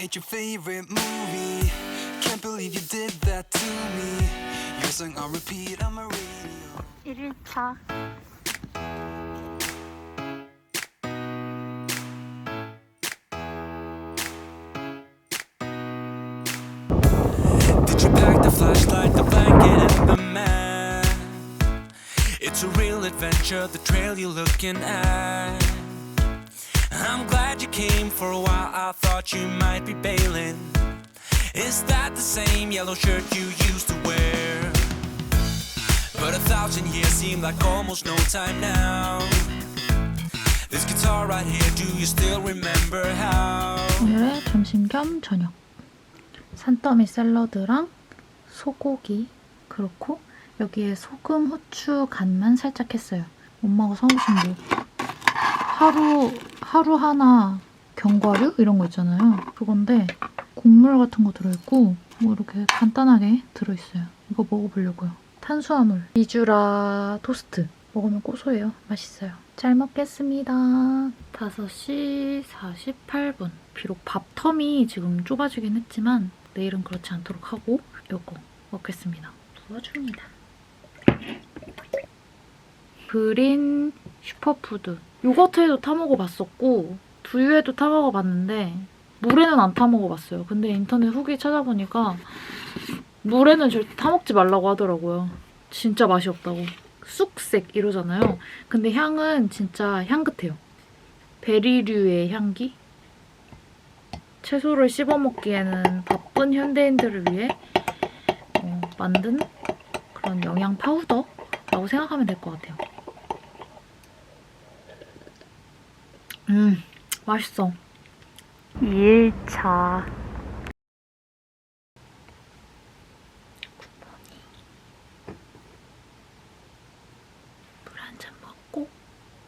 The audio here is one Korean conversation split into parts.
hate your favorite movie. Can't believe you did that to me. Your song on repeat on my radio. 1일차? It's a real adventure, the trail you're looking at. I'm glad you came for a while, I thought you might be bailing. Is that the same yellow shirt you used to wear? But a thousand years seem like almost no time now. This guitar right here, do you still remember how? 오늘의 점심 겸 저녁. 산더미 샐러드랑 소고기 그렇고 여기에 소금, 후추 간만 살짝 했어요. 엄마가 사오신 뭐 하루 하루 하나 견과류? 이런 거 있잖아요. 그건데 국물 같은 거 들어있고 뭐 이렇게 간단하게 들어있어요. 이거 먹어보려고요 탄수화물 미주라 토스트 먹으면 고소해요. 맛있어요. 잘 먹겠습니다. 5시 48분. 비록 밥 텀이 지금 좁아지긴 했지만 내일은 그렇지 않도록 하고 요거 먹겠습니다. 부어줍니다. 그린 슈퍼푸드. 요거트에도 타 먹어봤었고 두유에도 타 먹어봤는데 물에는 안 타 먹어봤어요. 근데 인터넷 후기 찾아보니까 물에는 절대 타 먹지 말라고 하더라고요 진짜 맛이 없다고 쑥색 이러잖아요 근데 향은 진짜 향긋해요 베리류의 향기 채소를 씹어 먹기에는 바쁜 현대인들을 위해 어, 만든 그런 영양 파우더라고 생각하면 될 것 같아요. 음, 맛있어. 2일차. 물 한 잔 먹고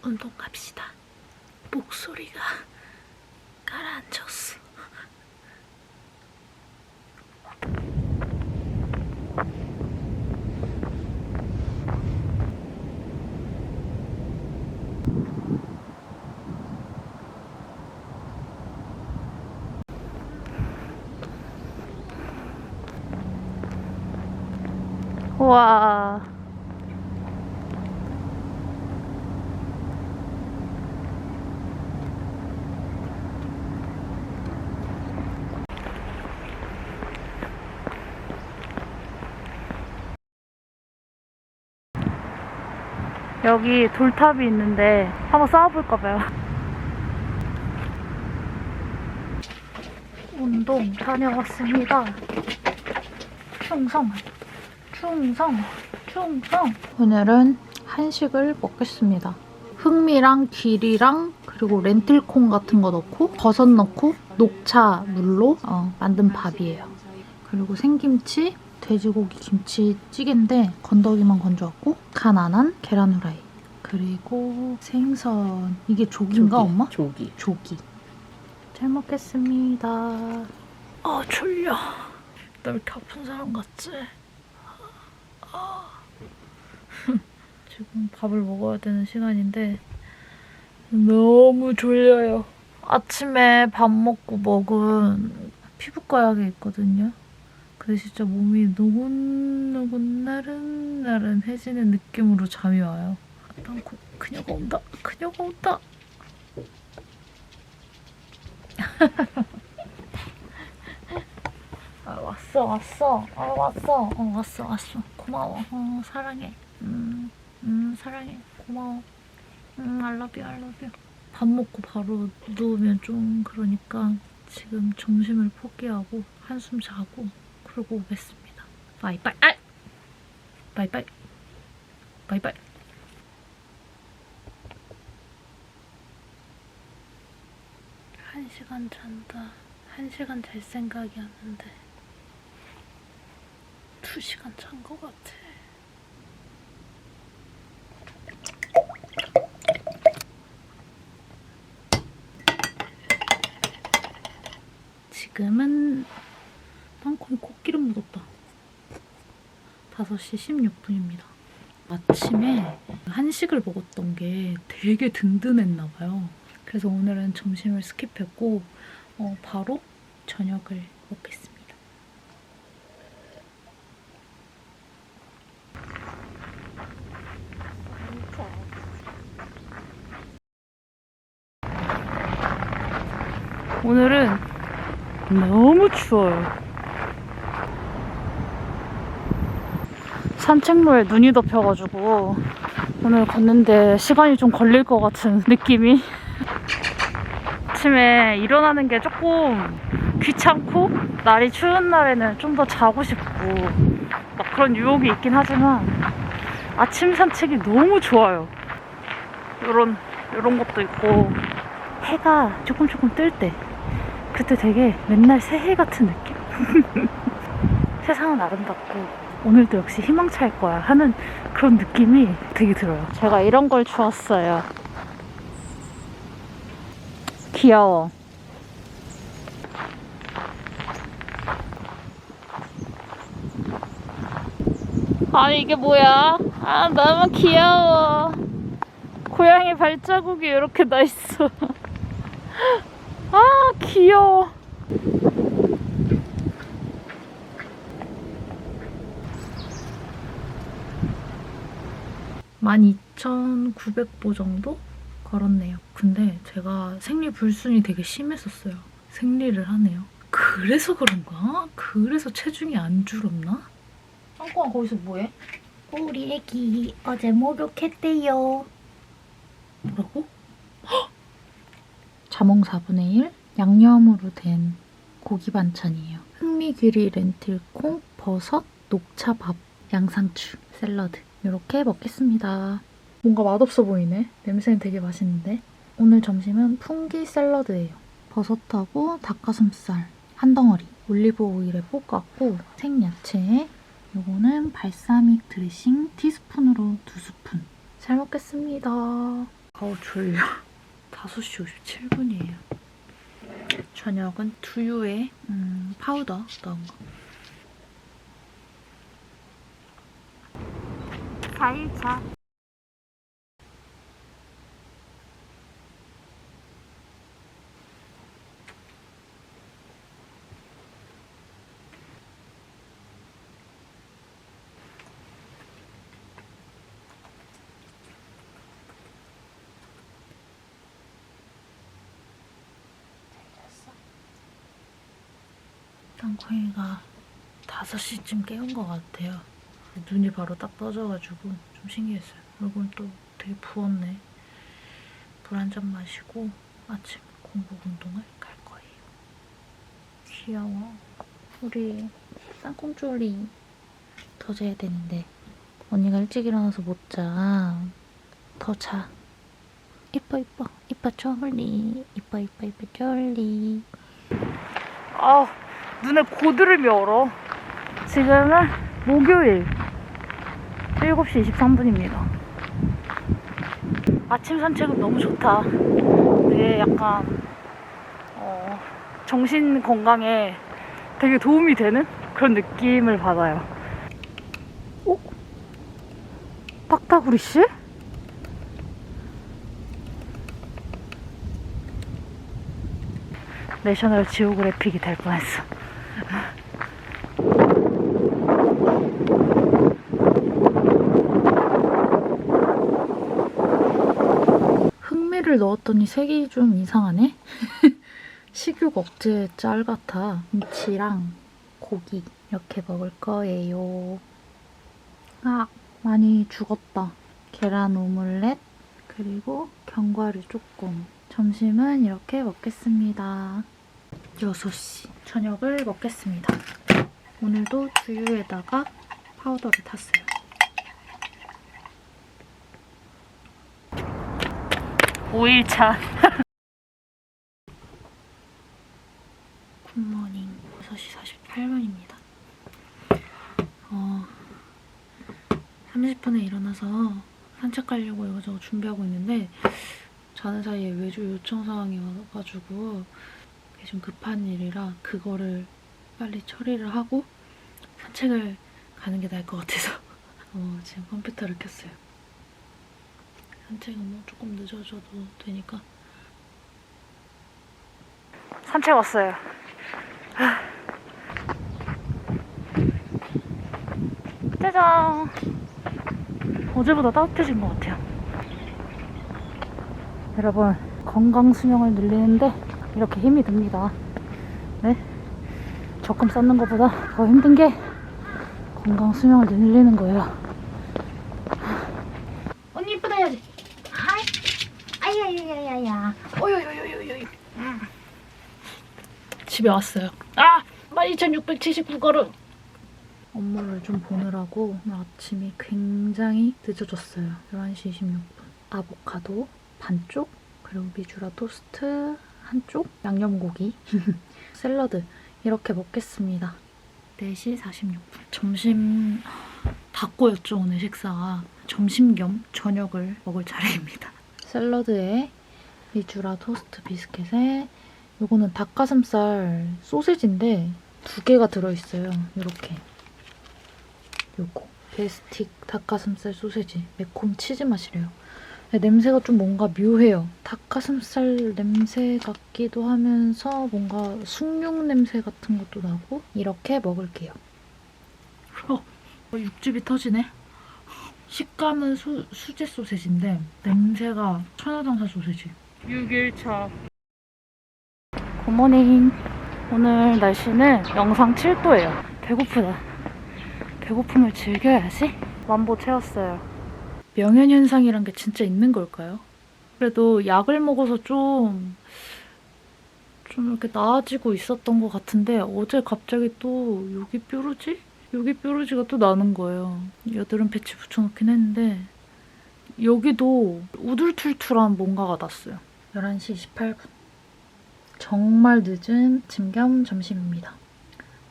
운동 갑시다. 목소리가 가라앉혔어. 와. 여기 돌탑이 있는데 한번 쌓아볼까 봐요. 운동 다녀왔습니다. 충성, 충성, 충성. 오늘은 한식을 먹겠습니다. 흑미랑 귀리랑 그리고 렌틸콩 같은 거 넣고 버섯 넣고 녹차 물로 어, 만든 밥이에요. 그리고 생김치, 돼지고기 김치찌개인데 건더기만 건져왔고 간 안 한 계란 후라이 그리고 생선 이게 조기인가 엄마? 조기. 조기 잘 먹겠습니다 아 졸려 나 이렇게 아픈 사람 같지? 아. 지금 밥을 먹어야 되는 시간인데 너무 졸려요 아침에 밥 먹고 먹은 피부과 약이 있거든요 근데 진짜 몸이 노곤노곤 나른나른해지는 느낌으로 잠이 와요. 난 그, 그녀가 온다. 그녀가 온다. 아 왔어 왔어. 아 왔어. 어 왔어 왔어. 고마워. 어 사랑해. 음, 음 사랑해. 고마워. 음 love you. 밥 먹고 바로 누우면 좀 그러니까 지금 점심을 포기하고 한숨 자고 그러고 오겠습니다. 바이바이. 아! 바이바이. 바이바이. 한 시간 잔다. 한 시간 잘 생각이었는데 두 시간 잔 것 같아. 지금은 땅콩이 코끼름 묻었다. 5시 16분입니다. 아침에 한식을 먹었던 게 되게 든든했나 봐요. 그래서 오늘은 점심을 스킵했고 어, 바로 저녁을 먹겠습니다. 오늘은 너무 추워요. 산책로에 눈이 덮여가지고 오늘 걷는데 시간이 좀 걸릴 것 같은 느낌이 아침에 일어나는 게 조금 귀찮고 날이 추운 날에는 좀 더 자고 싶고 막 그런 유혹이 있긴 하지만 아침 산책이 너무 좋아요. 요런 요런 것도 있고 해가 조금 조금 뜰 때 그때 되게 맨날 새해 같은 느낌? 세상은 아름답고 오늘도 역시 희망차일 거야 하는 그런 느낌이 되게 들어요. 제가 이런 걸 주웠어요. 귀여워. 아 이게 뭐야? 아 너무 귀여워. 고양이 발자국이 이렇게 나 있어. 아 귀여워. 12,900보 정도 걸었네요. 근데 제가 생리 불순이 되게 심했었어요. 생리를 하네요. 그래서 그런가? 그래서 체중이 안 줄었나? 짱콩아 거기서 뭐해? 우리 애기 어제 목욕했대요. 뭐라고? 헉! 자몽 4분의 1 양념으로 된 고기 반찬이에요. 흑미귀리 렌틸콩, 버섯, 녹차밥, 양상추, 샐러드 이렇게 먹겠습니다. 뭔가 맛없어 보이네. 냄새는 되게 맛있는데. 오늘 점심은 풍기 샐러드예요. 버섯하고 닭가슴살 한 덩어리 올리브 오일에 볶았고 생야채 요거는 발사믹 드레싱 티스푼으로 두 스푼. 잘 먹겠습니다. 아우 졸려. 5시 57분이에요. 저녁은 두유에 음, 파우더 넣은 거. 4일차. 땅콩이가 5시쯤 깨운 것 같아요. 눈이 바로 딱 떠져가지고 좀 신기했어요. 얼굴은 또 되게 부었네. 물 한 잔 마시고 아침 공복 운동을 갈 거예요. 귀여워. 우리 땅콩쫄리 더 자야 되는데 언니가 일찍 일어나서 못 자. 더 자. 이뻐 이뻐 이뻐 쫄리 이뻐 이뻐 이뻐 쫄리 아 눈에 고드름이 얼어 지금은 목요일 7시 23분입니다. 아침 산책은 너무 좋다. 되게 약간 어, 정신 건강에 되게 도움이 되는 그런 느낌을 받아요. 어? 딱따구리 씨? 내셔널 지오그래픽이 될 뻔했어. 흑미를 넣었더니 색이 좀 이상하네? 식욕 억제 짤 같아. 김치랑 고기 이렇게 먹을 거예요. 아, 많이 죽었다. 계란 오믈렛 그리고 견과류 조금. 점심은 이렇게 먹겠습니다. 6시 저녁을 먹겠습니다. 오늘도 두유에다가 파우더를 탔어요. 오일차 굿모닝 6시 48분입니다. 어, 30분에 일어나서 산책 가려고 이거저거 준비하고 있는데 자는 사이에 외주 요청 사항이 와가지고 좀 급한 일이라 그거를 빨리 처리를 하고 산책을 가는 게 나을 것 같아서 어, 지금 컴퓨터를 켰어요. 산책은 뭐 조금 늦어져도 되니까. 산책 왔어요. 짜잔! 어제보다 따뜻해진 것 같아요. 여러분, 건강 수명을 늘리는데 이렇게 힘이 듭니다. 네? 적금 쌓는 것보다 더 힘든 게 건강 수명을 늘리는 거예요. 언니 이쁘다 해야지. 아이, 아야야야야. 오요요요요요. 집에 왔어요. 아! 12,679걸음. 업무를 좀 보느라고 오늘 아침이 굉장히 늦어졌어요. 11시 26분. 아보카도 반쪽, 그리고 미주라 토스트 한쪽, 양념고기, 샐러드 이렇게 먹겠습니다. 4시 46분. 점심 다 꼬였죠, 오늘 식사가. 점심 겸 저녁을 먹을 차례입니다. 샐러드에 미주라 토스트 비스켓에 요거는 닭가슴살 소세지인데 두 개가 들어있어요. 이렇게. 요거. 베스틱 닭가슴살 소세지. 매콤 치즈 맛이래요. 냄새가 좀 뭔가 묘해요. 닭가슴살 냄새 같기도 하면서 뭔가 숭늉 냄새 같은 것도 나고 이렇게 먹을게요. 어, 육즙이 터지네. 식감은 수, 수제 소세지인데 냄새가 천하장사 소세지. 6일차. 굿모닝. 오늘 날씨는 영상 7도예요. 배고프다. 배고픔을 즐겨야지. 만보 채웠어요. 명현현상이란 게 진짜 있는 걸까요? 그래도 약을 먹어서 좀, 좀 이렇게 나아지고 있었던 것 같은데 어제 갑자기 또 여기 뾰루지? 여기 뾰루지가 또 나는 거예요. 여드름 패치 붙여놓긴 했는데 여기도 우둘툴툴한 뭔가가 났어요. 11시 28분. 정말 늦은 아침 겸 점심입니다.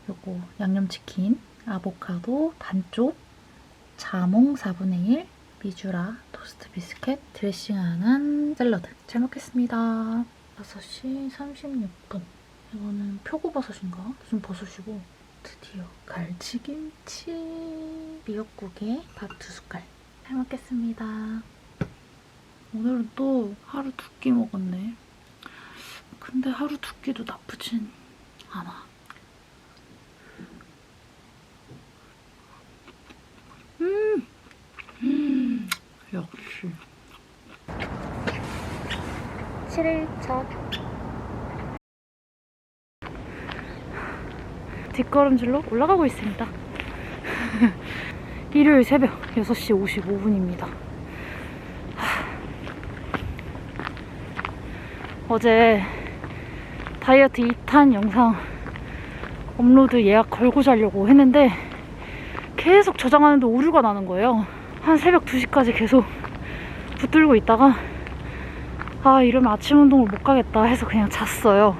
요거 양념치킨, 아보카도 반쪽, 자몽 4분의 1, 미주라 토스트 비스켓, 드레싱한 샐러드. 잘 먹겠습니다. 5시 36분. 이거는 표고버섯인가? 무슨 버섯이고 드디어 갈치김치 미역국에 밥 두 숟갈. 잘 먹겠습니다. 오늘은 또 하루 두 끼 먹었네. 근데 하루 두 끼도 나쁘진 않아. 음, 음, 역시. 7일 차. 뒷걸음질로 올라가고 있습니다. 일요일 새벽 6시 55분입니다. 어제 다이어트 2탄 영상 업로드 예약 걸고 자려고 했는데 계속 저장하는데 오류가 나는 거예요. 한 새벽 2시까지 계속 붙들고 있다가 아 이러면 아침 운동을 못 가겠다 해서 그냥 잤어요.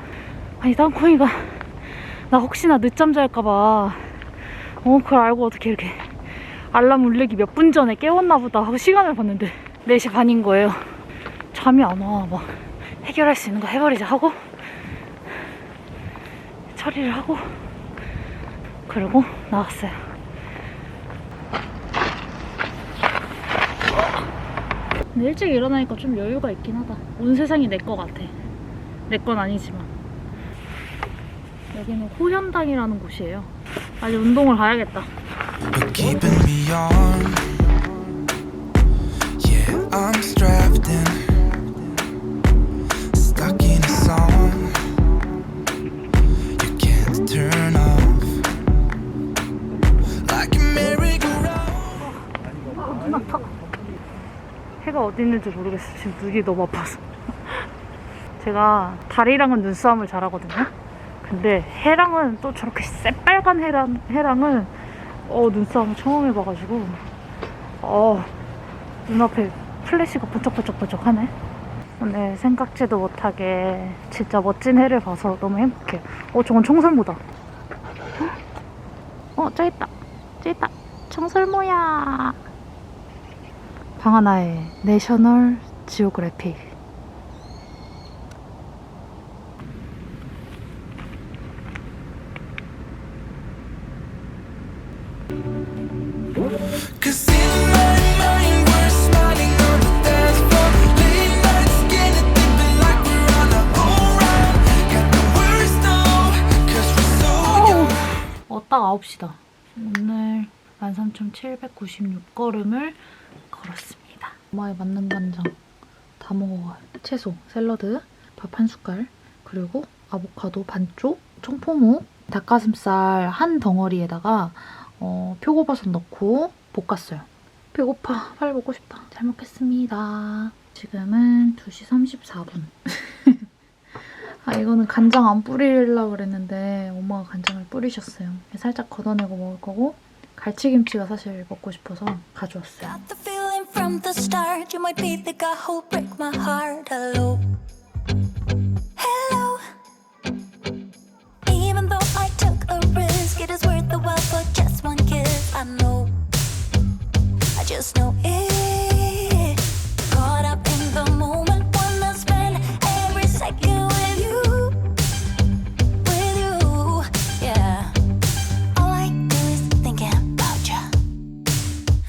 아니 땅콩이가 나 혹시나 늦잠 잘까봐 어 그걸 알고 어떻게 이렇게 알람 울리기 몇 분 전에 깨웠나 보다 하고 시간을 봤는데 4시 반인 거예요. 잠이 안 와. 막 해결할 수 있는 거 해버리자 하고 처리를 하고 그리고 나왔어요. 근데 일찍 일어나니까 좀 여유가 있긴 하다. 온 세상이 내 거 같아. 내 건 아니지만. 여기는 호현당이라는 곳이에요. 아직 운동을 가야겠다. 해가 어디 있는지 모르겠어. 지금 눈이 너무 아파서. 제가 달이랑은 눈싸움을 잘하거든요. 근데 해랑은 또 저렇게 새빨간 해랑, 해랑은 어, 눈싸움을 처음 해봐가지고 어, 눈앞에 플래시가 번쩍번쩍번쩍 하네. 오늘 생각지도 못하게 진짜 멋진 해를 봐서 너무 행복해요. 어, 저건 청설모다. 어, 저기 있다. 저기 있다. 청설모야. 방 하나에 내셔널 지오그래픽 딱 9시다. 오늘 13,796걸음을 걸었습니다. 엄마의 만능 간장 다 먹어가요. 채소, 샐러드, 밥 한 숟갈, 그리고 아보카도 반쪽, 청포묵, 닭가슴살 한 덩어리에다가 어, 표고버섯 넣고 볶았어요. 배고파. 빨리 먹고 싶다. 잘 먹겠습니다. 지금은 2시 34분. 아 이거는 간장 안 뿌리려고 그랬는데 엄마가 간장을 뿌리셨어요. 살짝 걷어내고 먹을 거고 갈치김치가 사실 먹고 싶어서 가져왔어요. Just know it.